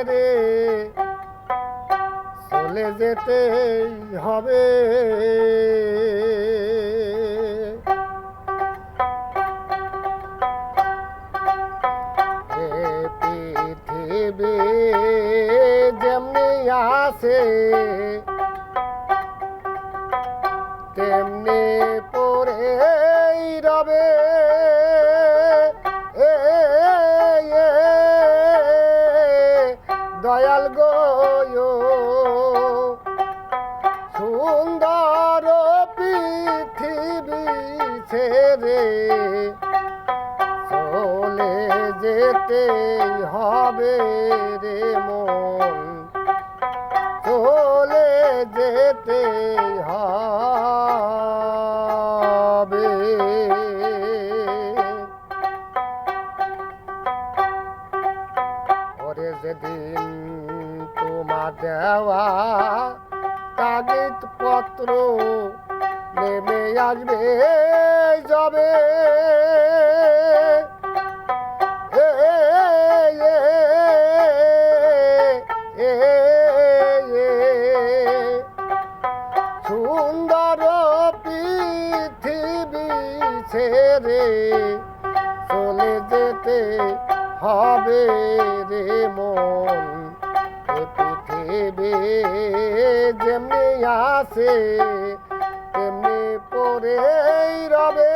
ছেড়ে চলে যেতেই হবে। পৃথিবী যেমনি আছে তেমনি যেতে হবে রে মন। চলে যেতে হবে। ওরে যেদিন তোমার দেওয়া কাগজ পত্র নেমে আসবে, যাবে সুন্দর পৃথিবী ছেড়ে চলে যেতে হবে রে মন। পৃথিবী যেমনি আসে তেমনি পরে রবে।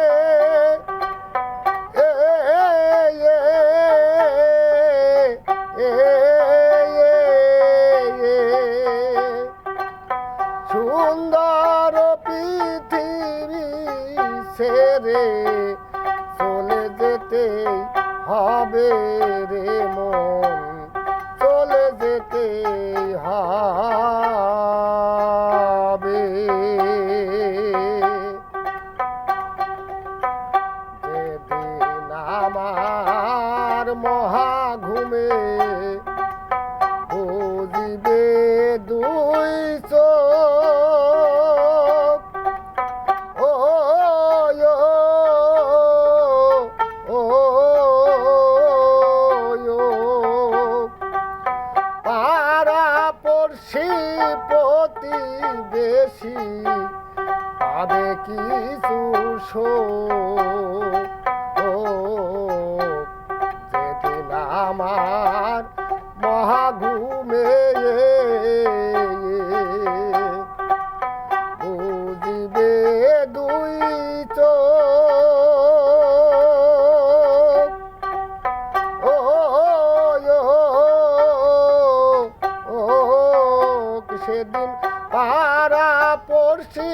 সেদিন পাড়া পড়শি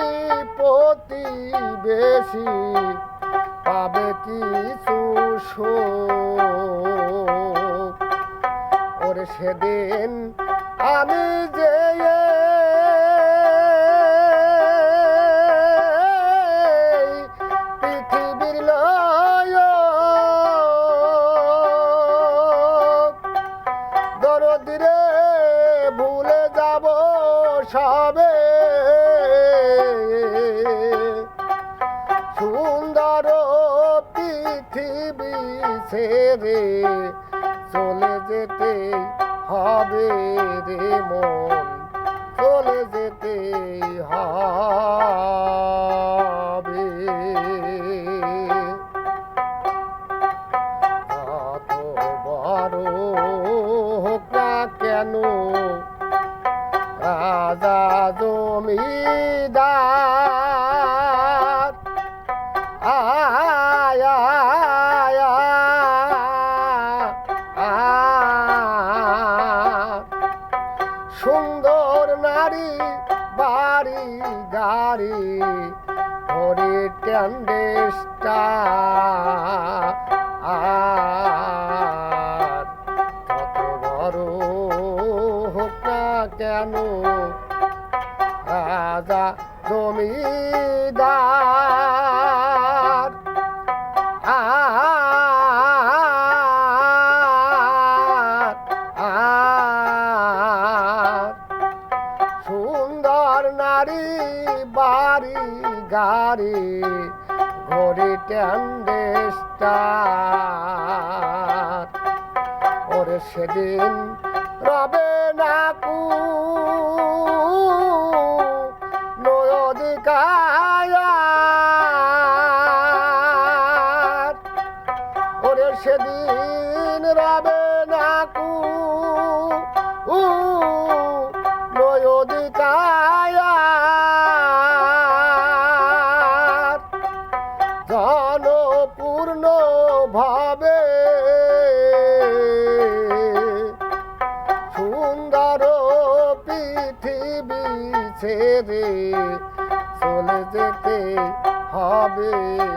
প্রতিবেশী। পাবে কিছু ওরে সেদিন আমি যে ছেড়ে চলে যেতে হবে রে মন চলে যেতে হবে। কেন রাজা জমিদার হরি ট্যান্ডেস্টা আর কত বড় হোক না কেন রাজা জমিদার। সুন্দর নারী বাড়ি গাড়ি করি ট্যান্ডেস্টার ওরে সেদিন রবে না কু নয়দিকায়ার। ওরে সেদিন হবে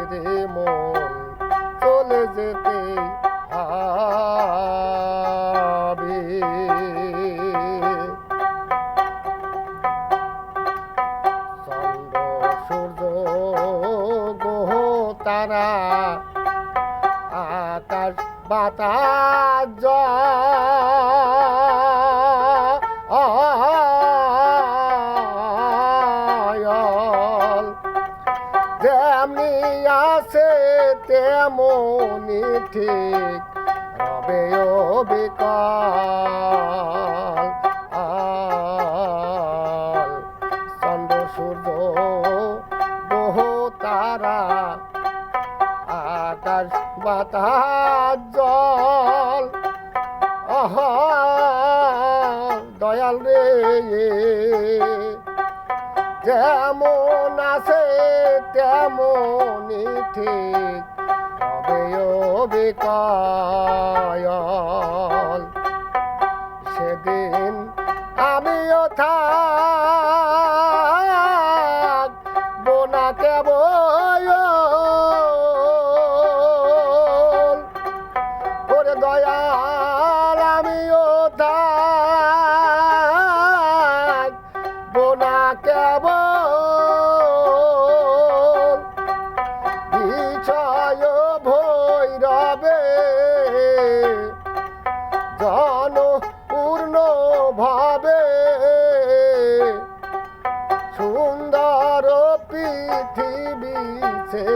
তেমনি ঠিক, রবে বিকাল। আল চন্দ্র, সূর্য বহু তারা, আকাশ, বাতাস, জল আহা দয়াল রে, যেমন আছে তেমনই ঠিক। বিকল সেদিন আমিও থাক বোনা কেবল। ওরে দয়াল আমিও থাক বোনা কেবল।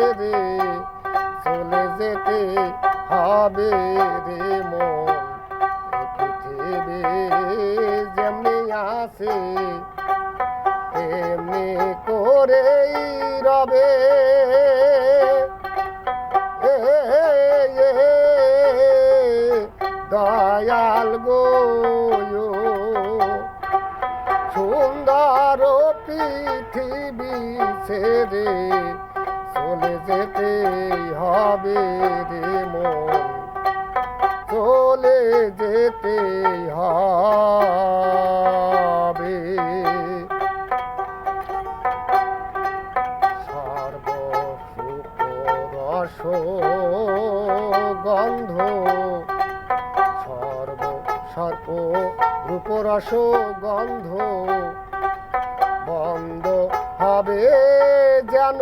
ছেড়ে চলে যেতে হবে রে পৃথিবী যেমনি আছে, তেমনি করেই রবে। দয়াল গো সুন্দর পৃথিবী ছেড়ে চলে যেতে হবে রে মন চলে যেতে হবে। সর্বসুখ গন্ধ সর্ব সর্ব রূপরস গন্ধ, বন্ধ হবে যেন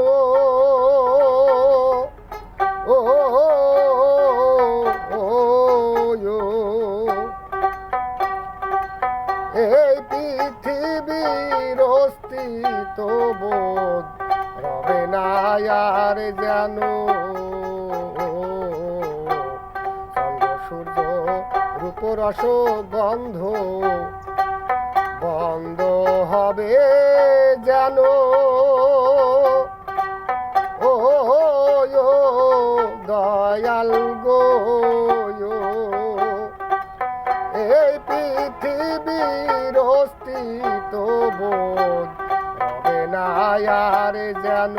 রূপরস গন্ধ বন্ধ হবে যেন। ও, দয়াল গো এই পৃথিবীর অস্তিত্ব বোধ হবে না আর যেন।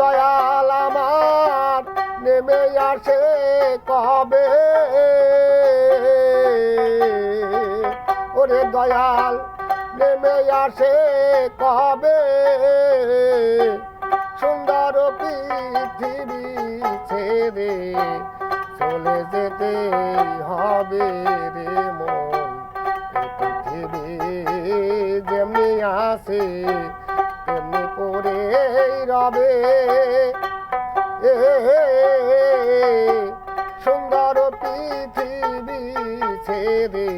দয়াল আমার, নেমে আসে কবে? ওরে দয়াল, নেমে আসে কবে? সুন্দর পৃথিবী ছেড়ে চলে যেতে হবে রে মন। পৃথিবী যেমনি আসে পড়েই রবে। সুন্দর পৃথিবী ছেড়ে